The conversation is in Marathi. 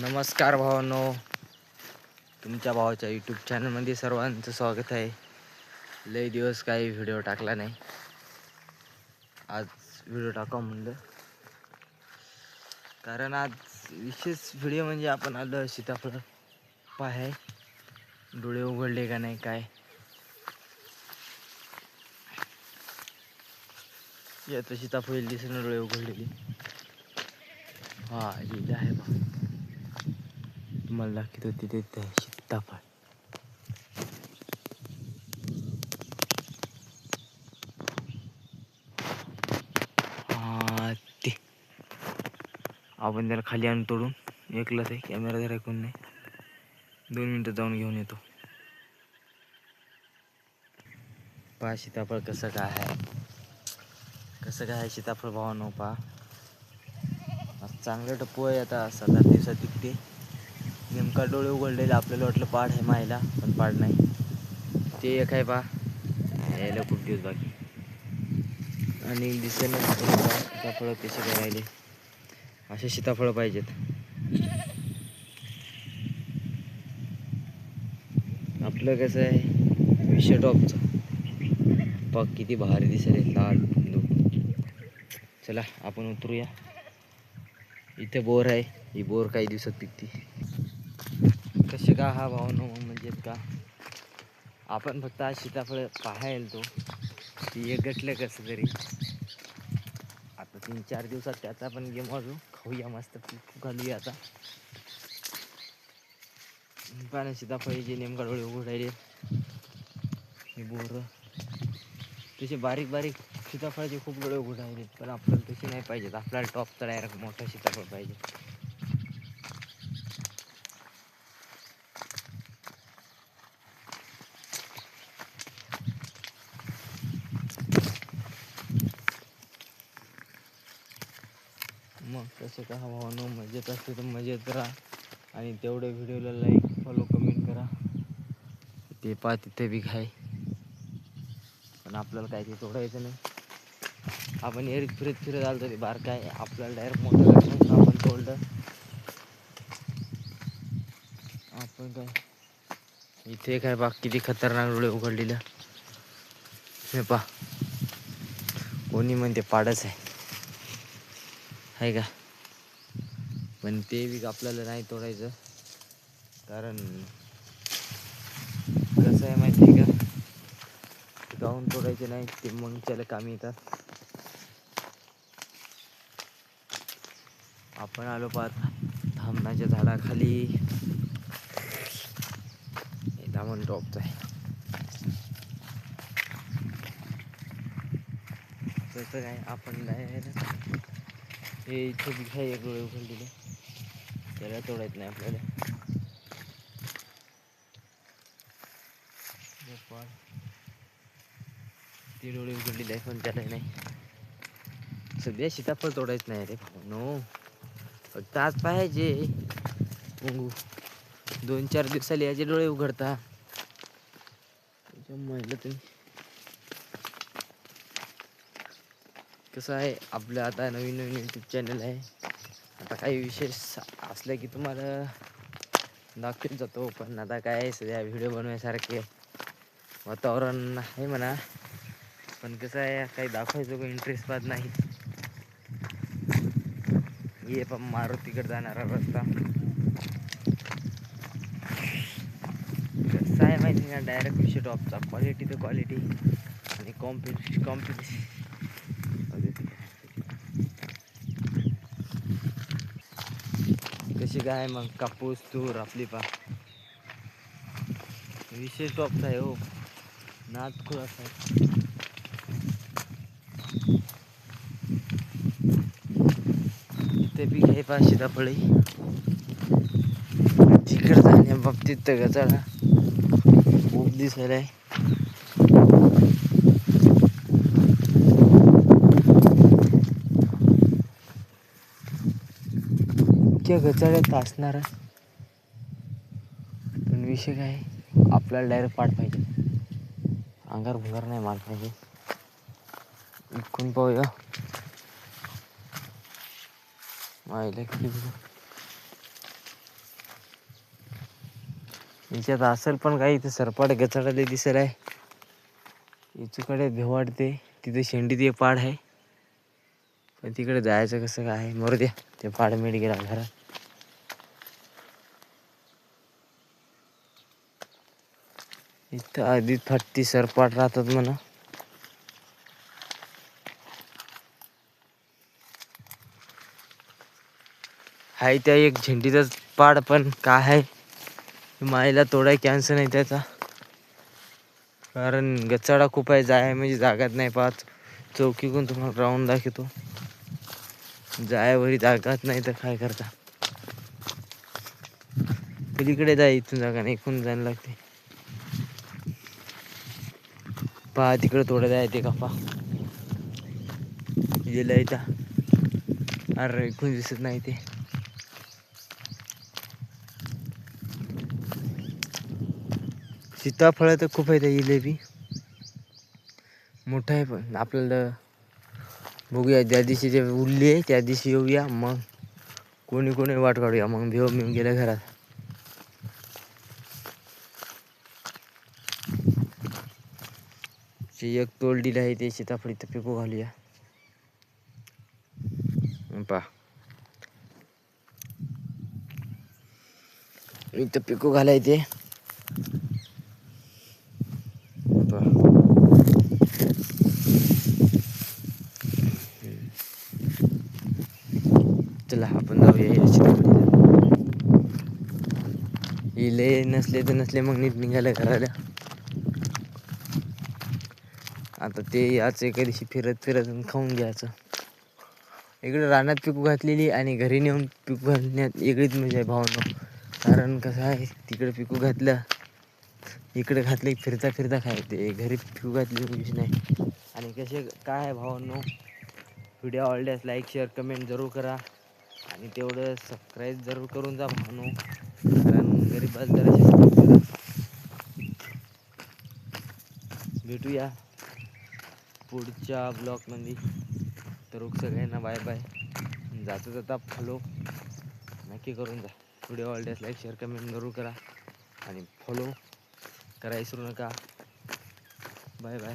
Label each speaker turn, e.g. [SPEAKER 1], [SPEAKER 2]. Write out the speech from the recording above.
[SPEAKER 1] नमस्कार भावांनो. तुमच्या भावाच्या यूट्यूब चॅनलमध्ये सर्वांचं स्वागत आहे. लय दिवस काही व्हिडिओ टाकला नाही. आज व्हिडिओ टाकाव म्हणलं. कारण आज विशेष व्हिडिओ म्हणजे आपण आलो सीताफळ पाहाय. डोळे उघडले का नाही काय? येतं सीताफळ दिसणं डोळे उघडलेली. हां लिहिलं आहे बा तुम्हाला दाखवतो तिथे सीताफळ हा ते. आपण त्याला खाली आणून तोडून एकलाच आहे कॅमेरा जरा ऐकून नाही. दोन मिनटं जाऊन घेऊन येतो. पहा सीताफळ कसं काय आहे. कसं काय आहे सीताफळ भावानो पहा. चांगलं टप्पू आहे आता सात आठ दिवसात पिकते नेमका डोळे उघडलेला आपल्याला वाटलं पाड आहे मायला पण पाड नाही. ते एक आहे पा यायला खूप दिवस बाकी. आणि दिसेल सीताफळं कसे काय राहिले? असे सीताफळं पाहिजेत. आपलं कसं आहे? विषय टॉपचं. पग किती भारी दिसेल लाल चला आपण उतरूया. इथे बोर आहे. ही बोर काही दिवसात पिकते. कसे का हा भावनो म्हणजे का? आपण फक्त आज सीताफळ पाहायला तो. ती एक गटलं कसं तरी. आता तीन चार दिवसात त्याचा पण गेम वाजू. खाऊया मस्त पिकू घालूया आता. पाण्या सीताफळ जे नेमका डोळे उघड राहिले हे बोर. तसे बारीक बारीक सीताफळाचे खूप गळे उघड राहिले पण आपल्याला तशी नाही पाहिजेत. आपल्याला टॉपचा डायरेक्ट मोठा सीताफळ पाहिजे. मग कसं का भावानो मजेत असते तर मजेत राहा. आणि तेवढे व्हिडिओला लाईक फॉलो कमेंट करा. ते पा तिथे बी खाय पण आपल्याला काय ते तोडायचं नाही. आपण एरीत फिरत फिरत आलो तरी बार काय आपल्याला डायरेक्ट मोठं आपण तोडलं आपण काय? इथे काय बा किती खतरनाक डोळे उघडलेलं. हे पा. कोणी म्हणते पाडच आहे. आहे का? पण ते बी आपल्याला नाही तोडायचं. कारण कसं आहे माहिती आहे का? गाऊन तोडायचे नाही ते मग त्याला कामी येतात. आपण आलो पाहत धामणाच्या झाडाखाली. धामण टॉपचं आहे तसं काय आपण हे इथे आहे एक डोळे उघडलेले त्याला तोडायचं नाही आपल्याला. हे पण ते डोळे उघडलेले आहे पण त्याला नाही. सध्या सीताफळ तोडायचं नाही रे नो. फक्त आज पाहिजे दोन चार दिवसाला याचे डोळे उघडता. म्हटलं तुम्ही. कसं आहे? आपलं आता नवीन नवीन यूट्यूब चॅनल आहे. आता काही विशेष असलं की तुम्हाला दाखवत जातो. पण आता काय आहे? सध्या व्हिडिओ बनवायसारखे वातावरण आहे म्हणा. पण कसं आहे? काही दाखवायचं काही इंटरेस्ट पाहत नाही ये पण मारुतीकडे जाणारा रस्ता. कसं आहे माहिती ना डायरेक्ट विषय टॉपचा क्वालिटी तर क्वालिटी आणि कॉम्पिटिश कॉम्पिटिशन कशी काय मग? कापूस तूर आपली पा विशेष टॉपचा आहे हो. नाद खूप असा आहे. ते पीक हे पा सीताफळी तिकडे जाण्या बाबतीत तर गचाळा खूप दिसायला आहे इतक्या गचाळ्यात असणार. पण विषय काय? आपल्याला डायरेक्ट पाठ पाहिजे. अंगार भुगार नाही माल पाहिजे इकडून पाहूया. आयला किती याच्यात असेल पण काही इथे सरपाट गचाडले दिसत आहे. इचूकडे भेवाडते तिथे शेंडी ते पाड आहे. पण तिकडे जायचं कसं काय आहे मरू द्या. ते पाड मेड गेला घरात. इथं आधीच फाटती सरपाट राहतात म्हणा. आहे त्या एक झेंडीचाच पाड पण काय आहे? माईला तोडाय कॅन्सर नाही त्याचा. कारण गचाडा खूप आहे जाय म्हणजे जागाच नाही पाहत. चौकीकून तुम्हाला राऊंड दाखवतो. जायवरी जागाच नाही तर काय करता? पलीकडे जाय इथून जागा नाही इकून जायला लागते. पहा तिकडे थोडं जाय ते कापा. गेलं इथं. अरे इकून दिसत नाही ते. सीताफळ तर खूप आहे त्या बी. मोठं आहे पण. आपल्याला बघूया ज्या दिवशी जे उरली आहे त्या दिवशी येऊया. मग कोणी कोणी वाट काढूया. मग भेव मिळून गेल्या घरात. जे एक तोलडीला आहे ते सीताफळ इथं पिकू घालूया. पा इथं पिकू घालायचे. चला आपण जाऊया या इले नसले तर नसले मग नीट निघालं घराला. आता ते याच एका दिवशी फिरत फिरत खाऊन घ्यायचं. इकडे रानात पिकू घातलेली आणि घरी नेऊन पिकू घालण्यात वेगळीच मजा आहे भावनं. कारण कसं आहे तिकडे पिकू घातलं इकडे घातलं फिरता फिरता खायचे. घरी पिकू घातली विषय नाही. आणि कसे काय आहे भावांनो? व्हिडिओ आवडल्यास लाईक शेअर कमेंट जरूर करा. आणि तेवढं सबस्क्राईब जरूर करून जा म्हणू कारण गरीब जराशी भेटूया पुढच्या ब्लॉगमध्ये तर सगळ्यांना बाय बाय जाता जाता फॉलो नक्की करून जा. व्हिडिओ आवडल्यास लाईक शेअर कमेंट जरूर करा. आणि फॉलो करा विसरू नका. Bye bye